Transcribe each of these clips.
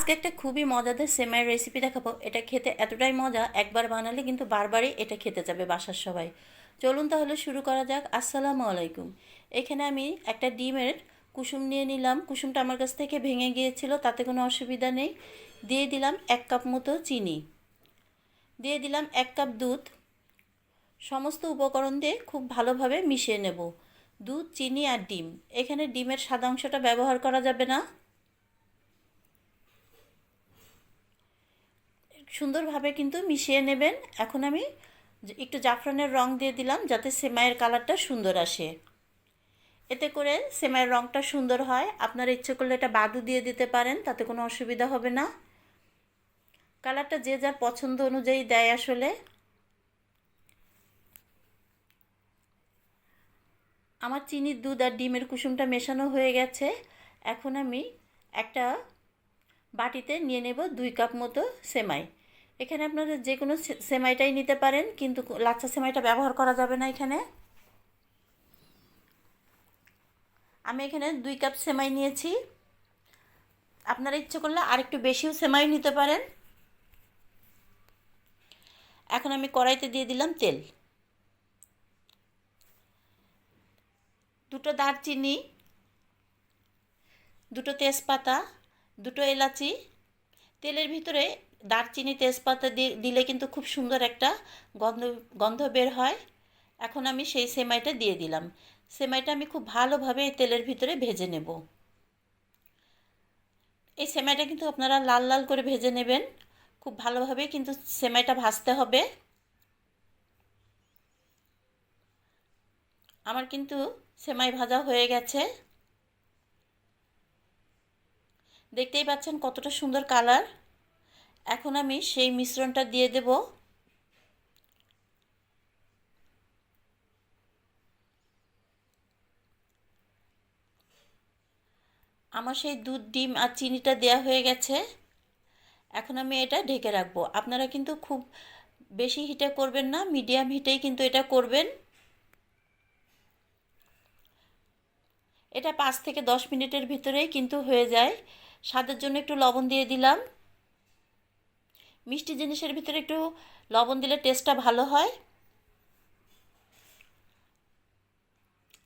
আজকে একটা খুবই মজাদার সেমাইয়ের রেসিপি দেখাবো। এটা খেতে এতটাই মজা, একবার বানালে কিন্তু বারবারই এটা খেতে যাবে বাসার সবাই। চলুন তাহলে শুরু করা যাক। আসসালামু আলাইকুম। এখানে আমি একটা ডিমের কুসুম নিয়ে নিলাম। কুসুমটা আমার কাছ থেকে ভেঙে গিয়েছিল, তাতে কোনো অসুবিধা নেই। দিয়ে দিলাম এক কাপ মতো চিনি। দিয়ে দিলাম এক কাপ দুধ। সমস্ত উপকরণ দিয়ে খুব ভালোভাবে মিশিয়ে নেব। দুধ, চিনি আর ডিম। এখানে ডিমের সাদা অংশটা ব্যবহার করা যাবে না। সুন্দরভাবে কিন্তু মিশিয়ে নেবেন। এখন আমি একটু জাফরানের রং দিয়ে দিলাম যাতে সেমাইয়ের কালারটা সুন্দর আসে। এতে করে সেমাইয়ের রংটা সুন্দর হয়। আপনারা ইচ্ছে করলে এটা বাদু দিয়ে দিতে পারেন, তাতে কোনো অসুবিধা হবে না। কালারটা যে যার পছন্দ অনুযায়ী দেয় আসলে। আমার চিনির দুধ আর ডিমের কুসুমটা মেশানো হয়ে গেছে। এখন আমি একটা বাটিতে নিয়ে নেব দুই কাপ মতো সেমাই। এখানে আপনারা যে কোনো সেমাইটাই নিতে পারেন, কিন্তু লাচ্চা সেমাইটা ব্যবহার করা যাবে না এখানে। আমি এখানে দুই কাপ সেমাই নিয়েছি। আপনারা ইচ্ছে করলে আরেকটু বেশিও সেমাই নিতে পারেন। এখন আমি কড়াইতে দিয়ে দিলাম তেল। দুটো দারচিনি, দুটো তেজপাতা, দুটো এলাচি। তেলের ভিতরে দারচিনি তেজপাতা দিলে কিন্তু খুব সুন্দর একটা গন্ধ গন্ধ বের হয়। এখন আমি সেই সেমাইটা দিয়ে দিলাম। সেমাইটা আমি খুব ভালোভাবে এই তেলের ভিতরে ভেজে নেব। এই সেমাইটা কিন্তু আপনারা লাল লাল করে ভেজে নেবেন। খুব ভালোভাবে কিন্তু সেমাইটা ভাজতে হবে। আমার কিন্তু সেমাই ভাজা হয়ে গেছে। দেখতেই পাচ্ছেন কতটা সুন্দর কালার। এখন আমি সেই মিশ্রণটা দিয়ে দেব। আমার সেই দুধ, ডিম আর চিনিটা দেওয়া হয়ে গেছে। এখন আমি এটা ঢেকে রাখব। আপনারা কিন্তু খুব বেশি হিটে করবেন না, মিডিয়াম হিটেই কিন্তু এটা করবেন। এটা পাঁচ থেকে দশ মিনিটের ভিতরেই কিন্তু হয়ে যায়। স্বাদের জন্য একটু লবণ দিয়ে দিলাম। মিষ্টি জিনিসের ভিতরে একটু লবণ দিলে টেস্টটা ভালো হয়।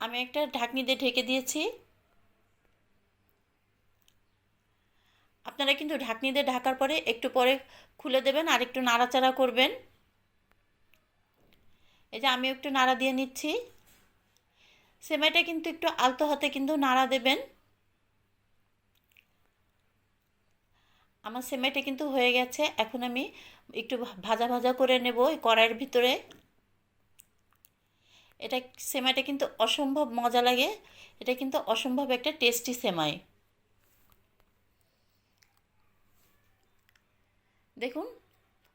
আমি একটা ঢাকনি দিয়ে ঢেকে দিয়েছি। আপনারা কিন্তু ঢাকনি দিয়ে ঢাকার পরে একটু পরে খুলে দেবেন আর একটু নাড়াচাড়া করবেন। এই যে আমি একটু নাড়া দিয়ে নিচ্ছি। সেমাইটা কিন্তু একটু আলতো হাতে কিন্তু নাড়া দেবেন। আমার সেমাইটা কিন্তু হয়ে গেছে। এখন আমি একটু ভাজা ভাজা করে নেব এই কড়াইয়ের ভিতরে। এটা সেমাইটা কিন্তু অসম্ভব মজা লাগে। এটা কিন্তু অসম্ভব একটা টেস্টি সেমাই। দেখুন,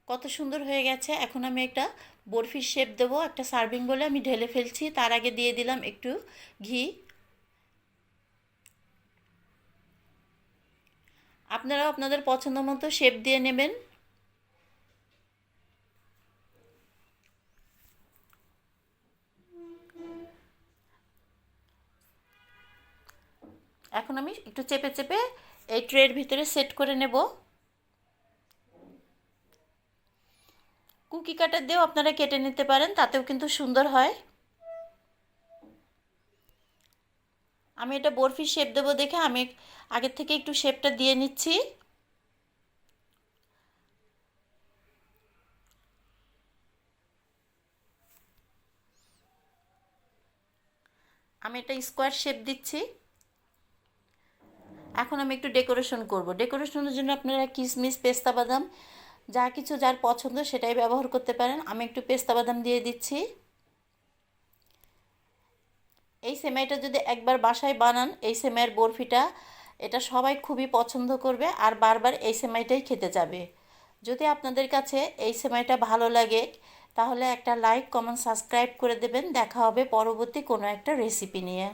কত সুন্দর হয়ে গেছে। এখন আমি একটা বরফির শেপ দেবো। একটা সার্ভিং বলে আমি ঢেলে ফেলছি। তার আগে দিয়ে দিলাম একটু ঘি। আপনারাও আপনাদের পছন্দ মতো শেপ দিয়ে নেবেন। এখন আমি একটু চেপে চেপে এই ট্রের ভিতরে সেট করে নেব। কুকি কাটার দিয়েও আপনারা কেটে নিতে পারেন, তাতেও কিন্তু সুন্দর হয়। আমি এটা বরফি শেপ দেবো দেখে আমি আগের থেকে একটু শেপটা দিয়ে নিচ্ছি। আমি এটা স্কোয়ার শেপ দিচ্ছি। এখন আমি একটু ডেকোরেশন করব। ডেকোরেশনের জন্য আপনারা কিশমিশ পেস্তা বাদাম, যা কিছু যার পছন্দ সেটাই ব্যবহার করতে পারেন। আমি একটু পেস্তা বাদাম দিয়ে দিচ্ছি। এই সেমাইটা যদি একবার বাসায় বানান, এই সেমাইয়ের বরফিটা, এটা সবাই খুবই পছন্দ করবে আর বারবার এই সেমাইটাই খেতে যাবে। যদি আপনাদের কাছে এই সেমাইটা ভালো লাগে, তাহলে একটা লাইক, কমেন্ট, সাবস্ক্রাইব করে দেবেন। দেখা হবে পরবর্তী কোনো একটা রেসিপি নিয়ে।